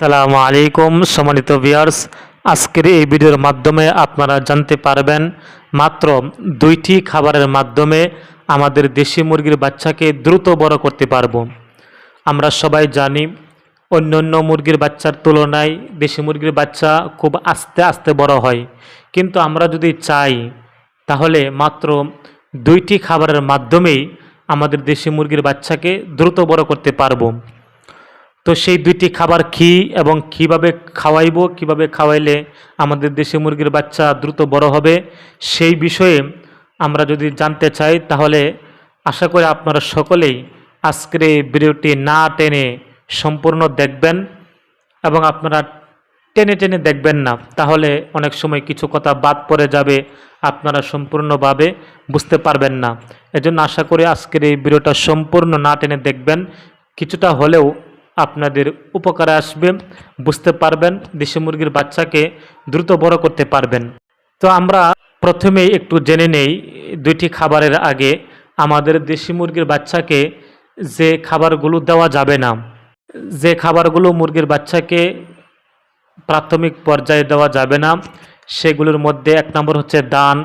সালামু আলাইকুম, সম্মানিত ভিউয়ার্স আজকের এই ভিডিওর মাধ্যমে আপনারা জানতে পারবেন, মাত্র দুইটি খাবারের মাধ্যমে আমাদের দেশি মুরগির বাচ্চাকে দ্রুত বড় করতে পারব। আমরা সবাই জানি অন্য অন্য মুরগির বাচ্চার তুলনায় দেশি মুরগির বাচ্চা খুব আস্তে আস্তে বড় হয়। কিন্তু আমরা যদি চাই, তাহলে মাত্র দুইটি খাবারের মাধ্যমেই আমাদের দেশি মুরগির বাচ্চাকে দ্রুত বড় করতে পারব। তো সেই দুইটি খাবার কি এবং কীভাবে খাওয়াইবো, কীভাবে খাওয়াইলে আমাদের দেশি মুরগির বাচ্চা দ্রুত বড় হবে, সেই বিষয়ে আমরা যদি জানতে চাই, তাহলে আশা করি আপনারা সকলেই আজকের এই ভিডিওটি না টেনে সম্পূর্ণ দেখবেন এবং আপনারা টেনে টেনে দেখবেন না, তাহলে অনেক সময় কিছু কথা বাদ পড়ে যাবে, আপনারা সম্পূর্ণভাবে বুঝতে পারবেন না। এজন্য আশা করি আজকের এই ভিডিওটা সম্পূর্ণ না টেনে দেখবেন, কিছুটা হলেও আপনাদের উপকারে আসবে, বুঝতে পারবেন, দেশি মুরগির বাচ্চাকে দ্রুত বড় করতে পারবেন। তো আমরা প্রথমেই একটু জেনে নেই, দুইটি খাবারের আগে আমাদের দেশি মুরগির বাচ্চাকে যে খাবারগুলো দেওয়া যাবে না, যে খাবারগুলো মুরগির বাচ্চাকে প্রাথমিক পর্যায়ে দেওয়া যাবে না, সেগুলোর মধ্যে এক নম্বর হচ্ছে দান,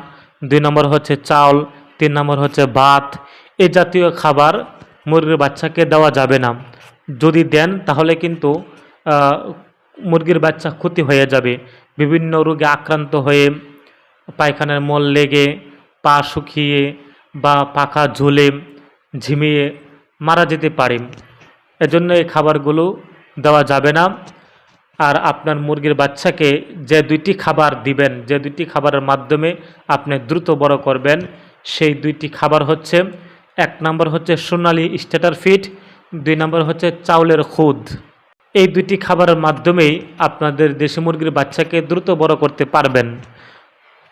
দুই নম্বর হচ্ছে চাউল, তিন নম্বর হচ্ছে ভাত এই জাতীয় খাবার মুরগির বাচ্চাকে দেওয়া যাবে না। যদি দেন, তাহলে কিন্তু মুরগির বাচ্চা ক্ষতি হয়ে যাবে। বিভিন্ন রোগে আক্রান্ত হয়ে পায়খানার মল লেগে, পা শুকিয়ে বা পাখা ঝুলে, ঝিমিয়ে মারা যেতে পারে। এজন্য এই খাবারগুলো দেওয়া যাবে না। আর আপনার মুরগির বাচ্চাকে যে দুইটি খাবার দিবেন, যে দুইটি খাবারের মাধ্যমে আপনি দ্রুত বড় করবেন, সেই দুইটি খাবার হচ্ছে, এক নম্বর হচ্ছে সোনালি স্টেটার ফিট দুই নম্বর হচ্ছে চাউলের খুদ। এই দুটি খাবারের মাধ্যমেই আপনাদের দেশি মুরগির বাচ্চাকে দ্রুত বড় করতে পারবেন।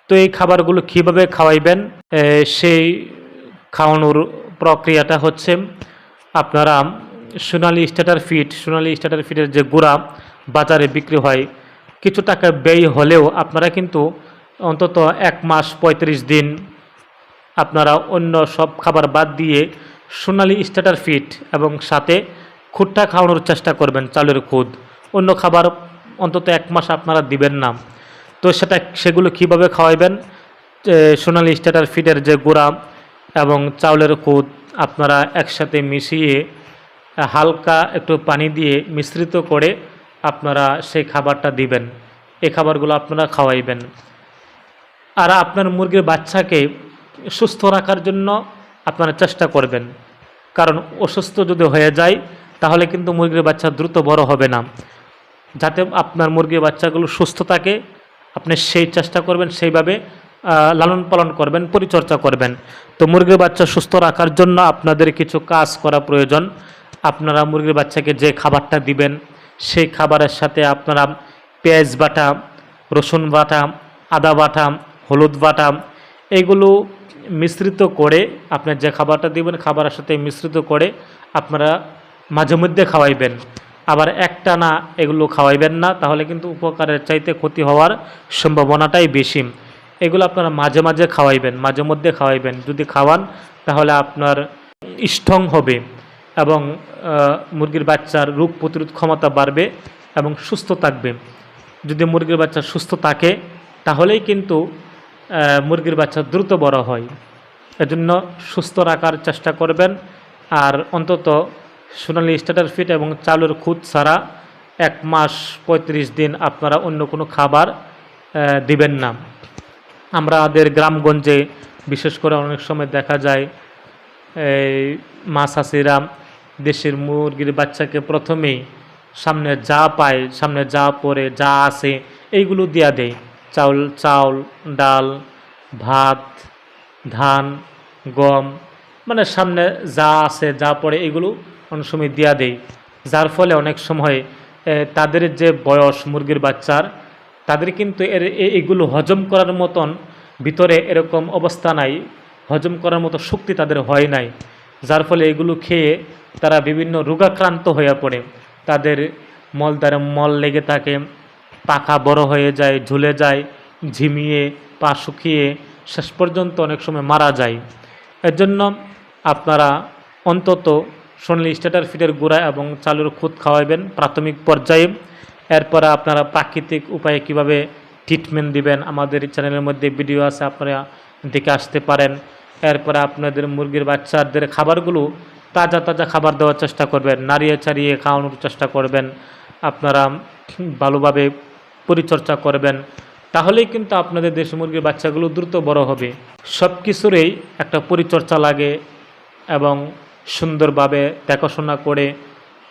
তো এই খাবারগুলো কীভাবে খাওয়াইবেন? সেই খাওয়ানোর প্রক্রিয়াটা হচ্ছে আপনারা Sonali starter feed Sonali starter ফিটের যে গুঁড়া বাজারে বিক্রি হয়, কিছু টাকা ব্যয় হলেও আপনারা কিন্তু অন্তত এক মাস পঁয়ত্রিশ দিন আপনারা অন্য সব খাবার বাদ দিয়ে সোনালি স্টার্টার ফিট এবং সাথে খুদটা খাওয়ানোর চেষ্টা করবেন চালের খুদ অন্য খাবার অন্তত এক মাস আপনারা দিবেন না। তো সেটা সেগুলো কীভাবে খাওয়াইবেন? সোনালি স্টার্টার ফিটের যে গুঁড়া এবং চাউলের খুদ আপনারা একসাথে মিশিয়ে হালকা একটু পানি দিয়ে মিশ্রিত করে আপনারা সেই খাবারটা দিবেন। এই খাবারগুলো আপনারা খাওয়াইবেন। আর আপনার মুরগির বাচ্চাকে সুস্থ রাখার জন্য আপনারা চেষ্টা করবেন। কারণ অসুস্থ যদি হয়ে যায়, তাহলে কিন্তু মুরগির বাচ্চা দ্রুত বড় হবে না। যাতে আপনার মুরগির বাচ্চাগুলো সুস্থ থাকে, আপনি সেই চেষ্টা করবেন, সেইভাবে লালন পালন করবেন, পরিচর্যা করবেন। তো মুরগির বাচ্চা সুস্থ রাখার জন্য আপনাদের কিছু কাজ করা প্রয়োজন। আপনারা মুরগির বাচ্চাকে যে খাবারটা দিবেন, সেই খাবারের সাথে আপনারা পেঁয়াজ বাটা, রসুন বাটা, আদা বাটা, হলুদ বাটা এইগুলো মিশ্রিত করে আপনার যে খাবারটা দিবেন, খাবারের সাথে মিশ্রিত করে আপনারা মাঝে মধ্যে খাওয়াইবেন। আবার একটা না, এগুলো খাওয়াইবেন না, তাহলে কিন্তু উপকারের চাইতে ক্ষতি হওয়ার সম্ভাবনাটাই বেশি। এগুলো আপনারা মাঝে মাঝে খাওয়াইবেন, মাঝে মধ্যে খাওয়াইবেন। যদি খাওয়ান, তাহলে আপনার স্ট্রং হবে এবং মুরগির বাচ্চার রোগ প্রতিরোধ ক্ষমতা বাড়বে এবং সুস্থ থাকবে। যদি মুরগির বাচ্চা সুস্থ থাকে, তাহলেই কিন্তু মুরগির বাচ্চা দ্রুত বড় হয়। এজন্য সুস্থ রাখার চেষ্টা করবেন। আর অন্তত সোনালি স্টার্টার ফিট এবং চালুর খুদ ছাড়া এক মাস পঁয়ত্রিশ দিন আপনারা অন্য কোনো খাবার দিবেন না। আমাদের গ্রামগঞ্জে বিশেষ করে অনেক সময় দেখা যায়, এই মা চাষিরা দেশের মুরগির বাচ্চাকে প্রথমেই সামনে যা পায়, সামনে যা পরে যা আসে, এইগুলো দিয়া দেয়। চাউল চাউল, ডাল, ভাত, ধান, গম মানে সামনে যা আছে, যা পড়ে এগুলো অনেক সময় দিয়া দেয় যার ফলে অনেক সময় তাদের যে বয়স, মুরগির বাচ্চার, তাদের কিন্তু এর এগুলো হজম করার মতন ভিতরে এরকম অবস্থা নাই, হজম করার মতো শক্তি তাদের হয় নাই। যার ফলে এগুলো খেয়ে তারা বিভিন্ন রোগাক্রান্ত হয়ে পড়ে। তাদের মলদ্বারে মল লেগে থাকে পাখা বড় হয়ে যায়, ঝুলে যায়, ঝিমিয়ে, পা শুকিয়ে, শেষ পর্যন্ত অনেক সময় মারা যায়। এর জন্য আপনারা অন্তত সোনালি স্টার্টার ফিটের গুঁড়া এবং চালুর খুদ খাওয়াবেন প্রাথমিক পর্যায়ে। এরপরে আপনারা প্রাকৃতিক উপায়ে কীভাবে ট্রিটমেন্ট দিবেন আমাদের চ্যানেলের মধ্যে ভিডিও আছে, আপনারা দেখে আসতে পারেন। এরপরে আপনাদের মুরগির বাচ্চাদের খাবারগুলো তাজা তাজা খাবার দেওয়ার চেষ্টা করবেন, নাড়িয়ে চাড়িয়ে খাওয়ানোর চেষ্টা করবেন। আপনারা ভালোভাবে পরিচর্যা করবেন, তাহলেই কিন্তু আপনাদের দেশি মুরগির বাচ্চাগুলো দ্রুত বড় হবে। সব কিছুরই একটা পরিচর্যা লাগে এবং সুন্দরভাবে দেখাশোনা করে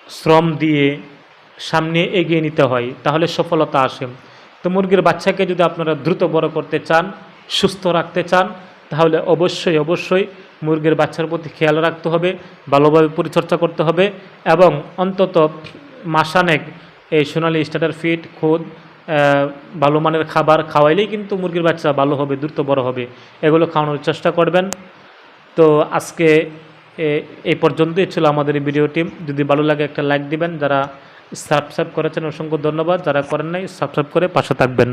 শ্রম দিয়ে সামনে এগিয়ে নিতে হয়, তাহলে সফলতা আসে। তো মুরগির বাচ্চাকে যদি আপনারা দ্রুত বড় করতে চান, সুস্থ রাখতে চান, তাহলে অবশ্যই অবশ্যই মুরগির বাচ্চার প্রতি খেয়াল রাখতে হবে, ভালোভাবে পরিচর্যা করতে হবে এবং অন্তত মাসানেক এই সোনালি স্টার্টার ফিড, খুদ ভালো মানের খাবার খাওয়াইলেই কিন্তু মুরগির বাচ্চা ভালো হবে, দ্রুত বড় হবে। এগুলো খাওয়ানোর চেষ্টা করবেন। তো আজকে এই পর্যন্তই ছিল আমাদের এই ভিডিওটি যদি ভালো লাগে একটা লাইক দিবেন, যারা সাবস্ক্রাইব করেছেন, অসংখ্য ধন্যবাদ। যারা করেন নাই সাবস্ক্রাইব করে পাশে থাকবেন।